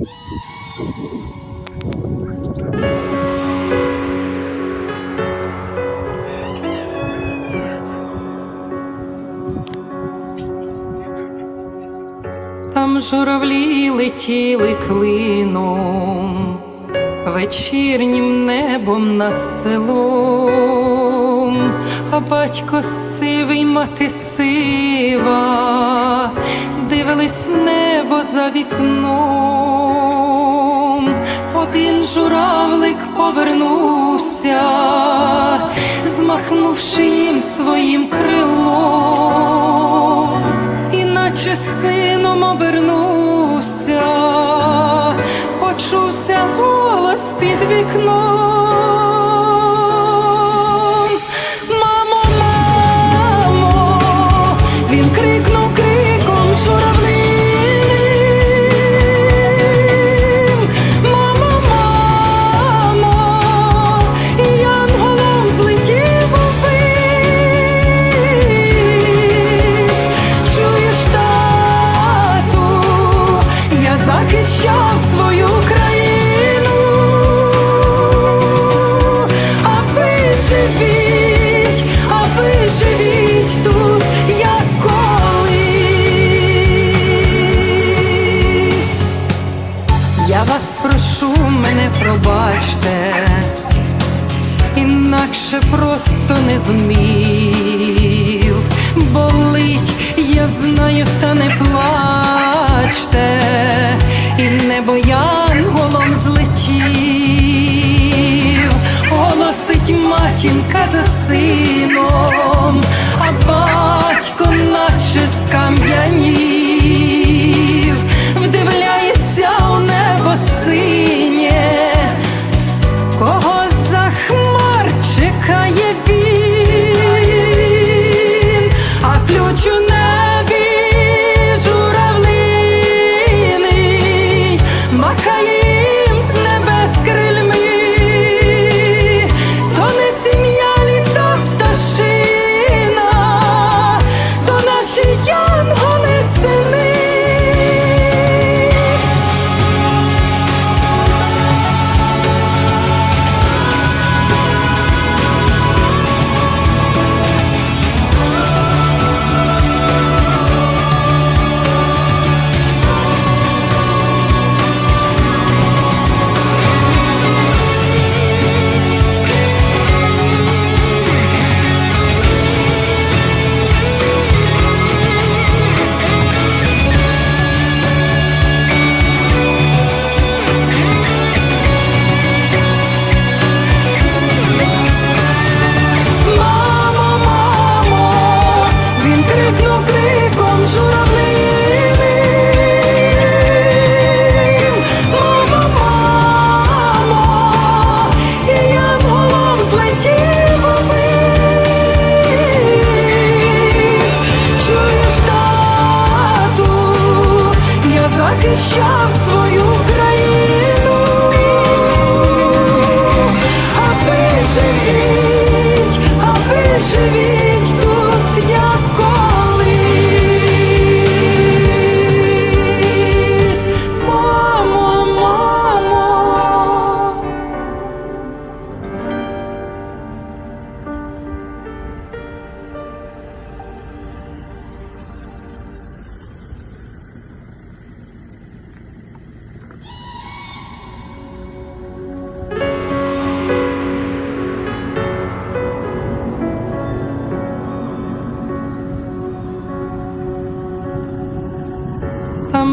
Там журавлі летіли клином, вечірнім небом над селом, а батько сивий, мати сива, дивились в небо за вікном. Один журавлик повернувся, змахнувши їм своїм крилом іначе сином обернувся, почувся голос під вікном. Зумів. Болить, я знаю, та не плачте, і небо янголом злетів, голосить матінка за сином, а батько наче скам'янів,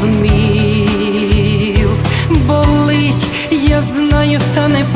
зумів, болить, я знаю, та не.